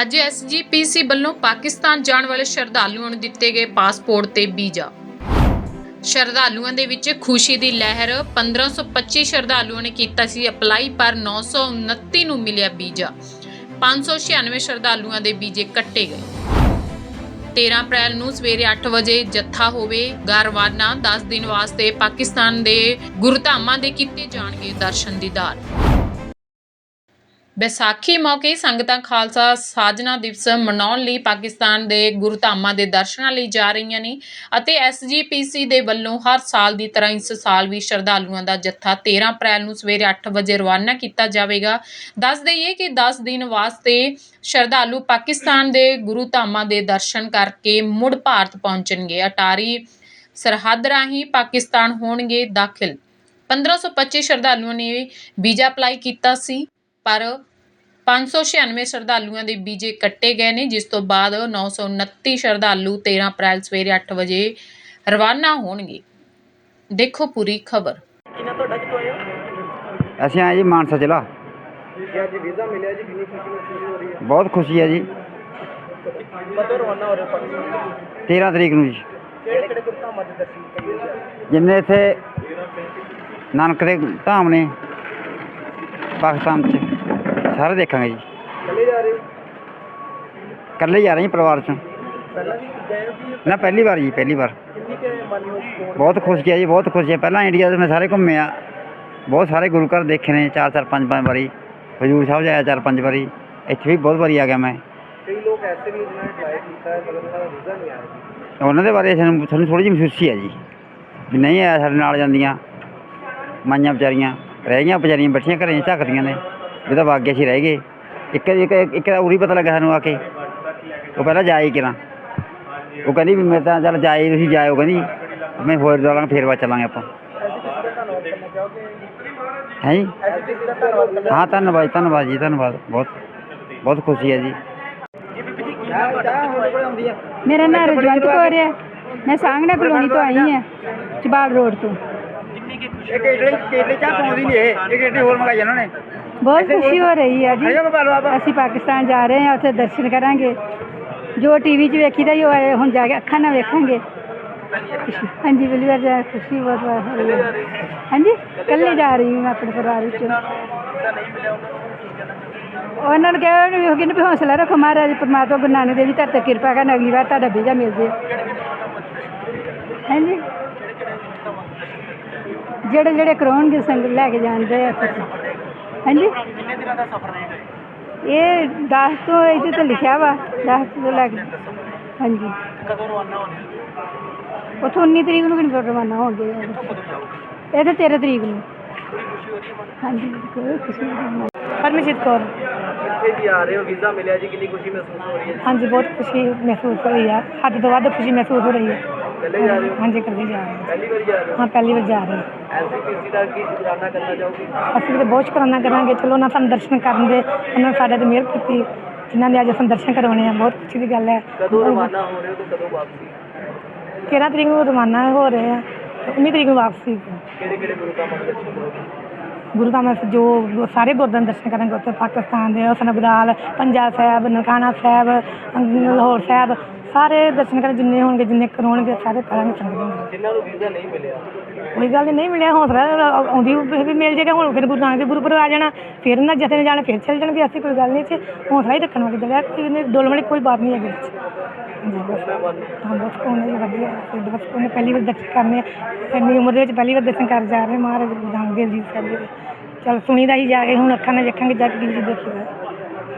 ਅੱਜ ਐਸਜੀਪੀਸੀ ਵੱਲੋਂ ਪਾਕਿਸਤਾਨ ਜਾਣ ਵਾਲੇ ਸ਼ਰਧਾਲੂਆਂ ਨੂੰ ਦਿੱਤੇ ਗਏ ਪਾਸਪੋਰਟ ਤੇ ਵੀਜ਼ਾ। ਸ਼ਰਧਾਲੂਆਂ ਦੇ ਵਿੱਚ ਖੁਸ਼ੀ ਦੀ ਲਹਿਰ 1525 ਸ਼ਰਧਾਲੂਆਂ ਨੇ ਕੀਤਾ ਸੀ ਅਪਲਾਈ, ਪਰ 929 ਨੂੰ ਮਿਲਿਆ ਵੀਜ਼ਾ। 596 ਸ਼ਰਧਾਲੂਆਂ ਦੇ ਵੀਜ਼ੇ ਕੱਟੇ ਗਏ। 13 ਅਪ੍ਰੈਲ ਨੂੰ ਸਵੇਰੇ 8 ਵਜੇ ਜੱਥਾ ਹੋਵੇਗਾ ਰਵਾਨਾ 10 ਦਿਨ ਵਾਸਤੇ ਪਾਕਿਸਤਾਨ ਦੇ ਗੁਰਧਾਮਾਂ ਦੇ ਕੀਤੇ ਜਾਣਗੇ ਦਰਸ਼ਨ ਦੀਦਾਰ। ਵਿਸਾਖੀ ਮੌਕੇ ਸੰਗਤਾਂ ਖਾਲਸਾ ਸਾਜਨਾ ਦਿਵਸ ਮਨਾਉਣ ਲਈ ਪਾਕਿਸਤਾਨ ਦੇ ਗੁਰਧਾਮਾਂ ਦੇ ਦਰਸ਼ਨਾਂ ਲਈ ਜਾ ਰਹੀਆਂ ਨੇ ਅਤੇ ਐਸਜੀਪੀਸੀ ਦੇ ਵੱਲੋਂ ਹਰ ਸਾਲ ਦੀ ਤਰ੍ਹਾਂ ਇਸ ਸਾਲ ਵੀ ਸ਼ਰਧਾਲੂਆਂ ਦਾ ਜੱਥਾ 13 ਅਪ੍ਰੈਲ ਨੂੰ ਸਵੇਰੇ 8 ਵਜੇ ਰਵਾਨਾ ਕੀਤਾ ਜਾਵੇਗਾ। ਦੱਸ ਦਈਏ ਕਿ 10 ਦਿਨ ਵਾਸਤੇ ਸ਼ਰਧਾਲੂ ਪਾਕਿਸਤਾਨ ਦੇ ਗੁਰੂ ਧਾਮਾਂ ਦੇ ਦਰਸ਼ਨ ਕਰਕੇ ਮੁੜ ਭਾਰਤ ਪਹੁੰਚਣਗੇ। ਅਟਾਰੀ ਸਰਹੱਦ ਰਾਹੀਂ ਪਾਕਿਸਤਾਨ ਹੋਣਗੇ ਦਾਖਲ। 1525 ਸ਼ਰਧਾਲੂਆਂ ਨੇ ਵੀਜ਼ਾ ਅਪਲਾਈ ਕੀਤਾ ਸੀ। ਪਰ 596 ਸ਼ਰਧਾਲੂਆਂ ਦੇ ਵੀਜ਼ੇ ਕੱਟੇ ਗਏ ਨੇ ਜਿਸ ਤੋਂ ਬਾਅਦ 929 ਸ਼ਰਧਾਲੂ 13 ਅਪ੍ਰੈਲ ਸਵੇਰੇ 8 ਵਜੇ ਰਵਾਨਾ ਹੋਣਗੇ। ਦੇਖੋ ਪੂਰੀ ਖਬਰ। ਕਿੰਨਾ ਤੁਹਾਡਾ ਅਸੀਂ ਆਏ ਜੀ ਮਾਨਸਾ ਜ਼ਿਲ੍ਹਾ। ਜੀ ਅੱਜ ਵੀਜ਼ਾ ਮਿਲਿਆ ਜੀ ਕਿੰਨੀ ਖੁਸ਼ੀ ਮਹਿਸੂਸ ਹੋ ਰਹੀ ਹੈ? ਬਹੁਤ ਖੁਸ਼ੀ ਹੈ ਜੀ। ਕਦੋਂ ਰਵਾਨਾ ਹੋ ਰਹੇ ਪਾਕਿਸਤਾਨ 13 ਤਰੀਕ ਨੂੰ ਜੀ। ਕਿਹੜੇ ਕਿਹੜੇ ਗੁਰਧਾਮਾਂ ਦੇ ਦਰਸ਼ਨ ਕਰਨੇ ਜਿੰਨੇ ਇੱਥੇ ਨਾਨਕ ਦੇ ਧਾਮ ਨੇ ਪਾਕਿਸਤਾਨ 'ਚ। ਸਾਰੇ ਦੇਖਾਂਗੇ ਜੀ। ਚਲੇ ਜਾ ਰਹੇ ਹੋ ਇਕੱਲੇ ਜਾ ਰਹੇ ਜੀ ਪਰਿਵਾਰ 'ਚੋਂ। ਪਹਿਲਾਂ ਵੀ ਗਏ ਹੋ ਜੀ ਨਾ, ਪਹਿਲੀ ਵਾਰ ਜੀ, ਪਹਿਲੀ ਵਾਰ। ਕਿੰਨੀ ਕੇ ਮਨ ਨੂੰ ਸਕੂਨ ਬਹੁਤ ਖੁਸ਼ ਹੈ ਜੀ, ਬਹੁਤ ਖੁਸ਼ ਹੈ ਪਹਿਲਾਂ ਇੰਡੀਆ 'ਚ ਮੈਂ ਸਾਰੇ ਘੁੰਮਿਆ ਬਹੁਤ ਸਾਰੇ ਗੁਰੂ ਘਰ ਦੇਖੇ ਨੇ, ਚਾਰ ਚਾਰ, ਪੰਜ ਪੰਜ ਵਾਰੀ। ਹਜੂਰ ਸਾਹਿਬ ਜਾਇਆ ਚਾਰ, ਪੰਜ ਵਾਰੀ। ਇੱਥੇ ਵੀ ਬਹੁਤ ਵਾਰੀ ਆ ਗਿਆ ਮੈਂ। ਕਈ ਲੋਕ ਐਸੇ ਵੀ ਜਿਨ੍ਹਾਂ ਨੇ ਅਪਲਾਈ ਕੀਤਾ ਹੈ ਮਗਰ ਉਹਨਾਂ ਦਾ ਵੀਜ਼ਾ ਨਹੀਂ ਆਇਆ ਜੀ ਉਹਨਾਂ ਦੇ ਬਾਰੇ ਸਾਨੂੰ ਸਾਨੂੰ ਥੋੜ੍ਹੀ ਜਿਹੀ ਮਹਿਸੂਸੀ ਹੈ ਜੀ। ਵੀ ਨਹੀਂ ਆਇਆ ਸਾਡੇ ਨਾਲ ਜਾਂਦੀਆਂ। ਮਾਈਆਂ ਵਿਚਾਰੀਆਂ, ਰਹਿ ਗਈਆਂ ਵਿਚਾਰੀਆਂ, ਬੈਠੀਆਂ ਘਰੇ, ਝੱਕਦੀਆਂ ਨੇ। ਵੀ ਤਾਂ ਵਾਗੇ ਸੀ ਰਹਿ ਗਏ। ਇੱਕ ਇੱਕ ਇੱਕ ਦਾ ਉਰੀ ਪਤਾ ਲੱਗਾ ਸਾਨੂੰ ਆ ਕੇ। ਉਹ ਪਹਿਲਾਂ ਜਾਏ ਕਿਰਾਂ। ਉਹ ਕਹਿੰਦੀ ਵੀ ਮੈਂ ਤਾਂ ਚੱਲ ਜਾਏ ਤੁਸੀਂ ਜਾਇਓ। ਕਹਿੰਦੀ ਮੈਂ ਹੋਰ ਜਾਵਾਂਗਾ ਫੇਰ ਬਾਅਦ ਚੱਲਾਂਗੇ ਆਪਾਂ। ਐਸੇ ਕਿਸੇ ਦਾ ਧੰਨਵਾਦ ਕਰਨਾ ਚਾਹੋਗੇ ਐਸੇ ਕਿਸੇ ਦਾ ਧੰਨਵਾਦ ਹੈ ਜੀ ਕਰਨਾ ਹਾਂ ਧੰਨਵਾਦ ਧੰਨਵਾਦ ਜੀ ਧੰਨਵਾਦ। ਬਹੁਤ ਬਹੁਤ ਖੁਸ਼ੀ ਹੈ ਜੀ। ਜੀ ਬੀਬੀ ਜੀ ਕੀ ਨਾਮ ਤੁਹਾਡਾ ਕਿੱਥੋਂ ਆਏ ਹੋ? ਮੇਰਾ ਨਾਮ ਰਜਵੰਤ ਕੌਰ ਹੈ। ਮੈਂ ਸਾਂਗਣਾ ਕਲੋਨੀ ਤੋਂ ਆਈ ਹਾਂ ਚਬਾਲ ਰੋਡ ਤੋਂ। ਕਿੰਨੀ ਕੀ ਖੁਸ਼ੀ ਇੱਕ ਇਡਲੀ ਇਡਲੀ ਚਾਹ ਪਾਉਂਦੀ ਨਹੀਂ ਇਹ। ਇੱਕ ਇਡਲੀ ਹੋਰ ਮੰਗਾਈ ਉਹਨਾਂ ਨੇ। ਬਹੁਤ ਖੁਸ਼ੀ ਹੋ ਰਹੀ ਹੈ ਜੀ। ਅਸੀਂ ਪਾਕਿਸਤਾਨ ਜਾ ਰਹੇ ਹਾਂ ਉੱਥੇ ਦਰਸ਼ਨ ਕਰਾਂਗੇ। ਜੋ ਟੀਵੀ 'ਚ ਵੇਖੀਦਾ ਹੀ ਉਹ ਹੈ, ਹੁਣ ਜਾ ਕੇ ਅੱਖਾਂ ਨਾਲ ਵੇਖਾਂਗੇ। ਹਾਂਜੀ ਪਹਿਲੀ ਵਾਰ ਜਾ ਖੁਸ਼ੀ ਬਹੁਤ ਹੋ ਰਹੀ ਹੈ ਹਾਂਜੀ ਇਕੱਲੇ ਜਾ ਰਹੀ ਹਾਂ ਆਪਣੇ ਪਰਿਵਾਰ ਵਿੱਚ। ਉਹਨਾਂ ਨੂੰ ਕਿਹਾ ਵੀ ਕਿ ਵੀ ਹੌਸਲਾ ਰੱਖੋ ਮਹਾਰਾਜ ਪਰਮਾਤਮਾ ਗੁਰੂ ਨਾਨਕ ਦੇਵ ਜੀ ਤੁਹਾਡੇ ਤੇ ਕਿਰਪਾ ਕਰਨ ਅਗਲੀ ਵਾਰ ਤੁਹਾਡਾ ਵੀਜ਼ਾ ਮਿਲ ਜੇ ਹਾਂਜੀ। ਜਿਹੜੇ ਜਿਹੜੇ ਕਰਾਉਣਗੇ ਸੰਗ ਲੈ ਕੇ ਜਾਂਦੇ ਆ। ਹਾਂਜੀ। ਕਿੰਨੇ ਦਿਨਾਂ ਦਾ ਸਫ਼ਰ ਰਹੇਗਾ ਜੀ? ਇਹ 10 ਤੋਂ ਇਹਦੇ ਤੇ ਲਿਖਿਆ ਵਾ 10 ਤੋਂ ਲੈ ਕੇ। ਹਾਂਜੀ। ਕਦੋਂ ਰਵਾਨਾ ਹੋਣੇ ਉਥੋਂ 19 ਤਰੀਕ ਨੂੰ ਵੀ ਨਹੀਂ ਰਵਾਨਾ ਹੋਣਗੇ ਇਹ ਤਾਂ 13 ਤਰੀਕ ਨੂੰ। ਹਾਂਜੀ ਖੁਸ਼ੀ ਪਰਮਜੀਤ ਕੌਰ। ਕਿੱਥੇ ਜੀ ਆ ਰਹੇ ਹੋ ਵੀਜ਼ਾ ਮਿਲਿਆ ਜੀ ਕਿੰਨੀ ਖੁਸ਼ੀ ਮਹਿਸੂਸ ਹੋ ਰਹੀ ਹੈ? ਹਾਂਜੀ ਬਹੁਤ ਖੁਸ਼ੀ ਮਹਿਸੂਸ ਹੋ ਰਹੀ ਹੈ ਹੱਦ ਤੋਂ ਵੱਧ ਖੁਸ਼ੀ ਮਹਿਸੂਸ ਹੋ ਰਹੀ ਹੈ। ਜਾ ਰਹੇ ਹੋ? ਹਾਂਜੀ ਕੱਲੀ ਜਾ ਰਹੇ ਪਹਿਲੀ ਵਾਰ ਜਾ ਰਹੇ ਹੋ? ਪਹਿਲੀ ਵਾਰ ਜਾ ਰਹੇ ਹਾਂ। ਐਸਪੀਸੀ ਦਾ ਕੀ ਸ਼ੁਕਰਾਨਾ ਕਰਨਾ ਚਾਹੋਗੇ? ਅਸੀਂ ਵੀ ਬਹੁਤ ਸ਼ੁਕਰਾਨਾ ਕਰਾਂਗੇ। ਚਲੋ ਉਹਨਾਂ ਸਾਨੂੰ ਦਰਸ਼ਨ ਕਰਨ ਦੇ ਉਹਨਾਂ ਨੇ ਸਾਡੇ ਤੇ ਮਿਹਰ ਕੀਤੀ। ਜਿਨ੍ਹਾਂ ਨੇ ਅੱਜ ਸਾਨੂੰ ਦਰਸ਼ਨ ਕਰਵਾਉਣੇ ਆ ਬਹੁਤ ਖੁਸ਼ੀ ਦੀ ਗੱਲ ਹੈ। ਕਦੋਂ ਰਵਾਨਾ ਹੋ ਰਹੇ ਹੋ ਤੇ ਕਦੋਂ ਵਾਪਸੀ? 13 ਤਰੀਕ ਨੂੰ ਰਵਾਨਾ ਹੋ ਰਹੇ ਆ ਤੇ 19 ਤਰੀਕ ਨੂੰ ਵਾਪਸੀ। ਕਿਹੜੇ ਕਿਹੜੇ ਗੁਰੂ ਦੇ ਦਰਸ਼ਨ ਕਰੋਗੇ? ਗੁਰੂ ਧਾਮਾਂ ਵਿੱਚ ਜੋ ਸਾਰੇ ਗੁਰਦੁਆਰੇ ਦਰਸ਼ਨ ਕਰਾਂਗੇ ਉੱਥੇ ਪਾਕਿਸਤਾਨ ਦੇ ਅਬਦਾਲ ਪੰਜਾਬ ਸਾਹਿਬ ਨਨਕਾਣਾ ਸਾਹਿਬ ਲਾਹੌਰ ਸਾਹਿਬ ਸਾਰੇ ਦਰਸ਼ਨ ਕਰਾਂ ਜਿੰਨੇ ਹੋਣਗੇ ਜਿੰਨੇ ਕਰਾਉਣਗੇ ਸਾਰੇ ਕਰਾਂਗੇ ਸੰਗਤ ਨਾਲ ਜਿਨ੍ਹਾਂ ਨੂੰ ਵੀਜ਼ਾ ਨਹੀਂ ਮਿਲਿਆ? ਕੋਈ ਗੱਲ ਨਹੀਂ ਮਿਲਿਆ ਹੌਸਲਾ ਆਉਂਦੀ ਵੀ ਮਿਲ ਜਾਏਗਾ ਹੁਣ ਫਿਰ ਗੁਰੂ ਨਾਨਕ ਦੇ ਗੁਰਪੁਰਬ ਆ ਜਾਣਾ ਫਿਰ ਨਾ ਜਥੇ ਨੇ ਜਾਣਾ ਫਿਰ ਚੱਲ ਜਾਣਗੇ ਐਸੀ ਕੋਈ ਗੱਲ ਨਹੀਂ ਇੱਥੇ ਹੌਸਲਾ ਹੀ ਰੱਖਣ ਵਾਲੀ ਗੱਲ ਹੈ ਇਹਨੇ ਡੋਲਣ ਵਾਲੀ ਕੋਈ ਬਾਤ ਨਹੀਂ ਹੈਗੀ 'ਚ ਹਾਂ ਬਹੁਤ ਸਕੂਨ ਹੈ ਜੀ ਵਧੀਆ। ਫਿਰ ਬਸ ਉਹਨੇ ਪਹਿਲੀ ਵਾਰ ਦਰਸ਼ਨ ਕਰਨੇ ਇੰਨੀ ਉਮਰ ਦੇ ਵਿੱਚ ਪਹਿਲੀ ਵਾਰ ਦਰਸ਼ਨ ਕਰ ਜਾ ਰਹੇ ਮਹਾਰਾਜ ਗੁਰੂ ਨਾਨਕ ਦੇਵ ਜੀ ਸਾਹਿਬ ਜੀ ਦੇ। ਚਲ ਸੁਣੀਦਾ ਹੀ ਜਾ ਕੇ ਹੁਣ ਅੱਖਾਂ ਨਾਲ ਵੇਖਾਂਗੇ ਜਾ ਕੇ ਕੀ ਚੀਜ਼ ਦੇਖੀਦਾ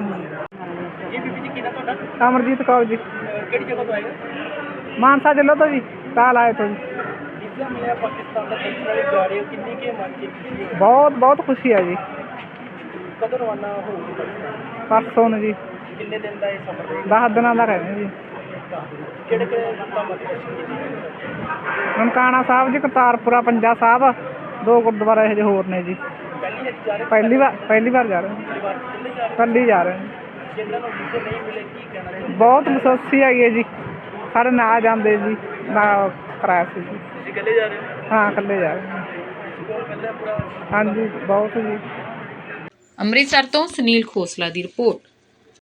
ਹਾਂਜੀ। ਜੀ ਬੀਬੀ ਜੀ ਕੀ ਨਾਮ ਤੁਹਾਡਾ? ਅਮਰਜੀਤ ਕੌਰ ਜੀ। ਕਿਹੜੀ ਜਗ੍ਹਾ ਤੋਂ ਆਏ ਹੋ? ਮਾਨਸਾ ਜ਼ਿਲ੍ਹਾ ਤੋਂ ਜੀ ਤਾਲ ਆਏ ਤੋਂ ਜੀ। ਵੀਜ਼ਾ ਮਿਲਿਆ ਪਾਕਿਸਤਾਨ ਦਾ ਦਰਸ਼ਨ ਵਾਲੇ ਜਾ ਰਹੇ ਹੋ ਕਿੰਨੀ ਕੇ ਮਨ ਚ ਖੁਸ਼ੀ ਹੈ ਬਹੁਤ ਬਹੁਤ ਖੁਸ਼ੀ ਹੈ ਜੀ। ਕਦੋਂ ਰਵਾਨਾ ਹੋਊਗੀ ਪਾਕਿਸਤਾਨ? ਪਰਸੋਂ ਨੂੰ ਜੀ। ਕਿੰਨੇ ਦਿਨ ਦਾ ਇਹ ਸਫ਼ਰ ਰਹੇਗਾ 10 ਦਿਨਾਂ ਦਾ ਰਹਿੰਦੇ ਜੀ। ਕਿਹੜੇ ਕਿਹੜੇ ਨਨਕਾਣਾ ਸਾਹਿਬ ਜੀ ਕਰਤਾਰਪੁਰਾ ਪੰਜਾ ਸਾਹਿਬ ਦੋ ਗੁਰਦੁਆਰੇ ਹਜੇ ਹੋਰ ਨੇ ਜੀ। ਪਹਿਲੀ ਵਾਰ ਜਾ ਰਹੇ ਹੋ? ਪਹਿਲੀ ਵਾਰ ਪਹਿਲੀ ਵਾਰ ਜਾ ਰਹੇ ਹਾਂ। ਪਰਿਵਾਰ ਚ ਕਿੰਨੇ ਜਾ ਰਹੇ ਜਾ ਰਹੇ ਹੋ? ਜਿਨ੍ਹਾਂ ਨੂੰ ਵੀਜ਼ੇ ਨਹੀਂ ਮਿਲੇ ਕੀ ਕਹਿਣਾ ਚਾਹੋਗੇ ਬਹੁਤ ਮਹਿਸੂਸੀ ਹੈਗੀ ਹੈ ਜੀ। ਸਾਡੇ ਨਾਲ ਜਾਂਦੇ ਜੀ ਨਾ ਕਰਾਇਆ ਸੀ ਜੀ। ਤੁਸੀਂ ਇਕੱਲੇ ਜਾ ਰਹੇ ਹੋ? ਹਾਂ ਇਕੱਲੇ ਜਾ ਰਹੇ ਹਾਂ। ਸਕੂਲ ਮਿਲਦਾ ਪੂਰਾ? ਹਾਂਜੀ ਬਹੁਤ ਜੀ। ਅੰਮ੍ਰਿਤਸਰ ਤੋਂ ਸੁਨੀਲ ਖੋਸਲਾ ਦੀ ਰਿਪੋਰਟ।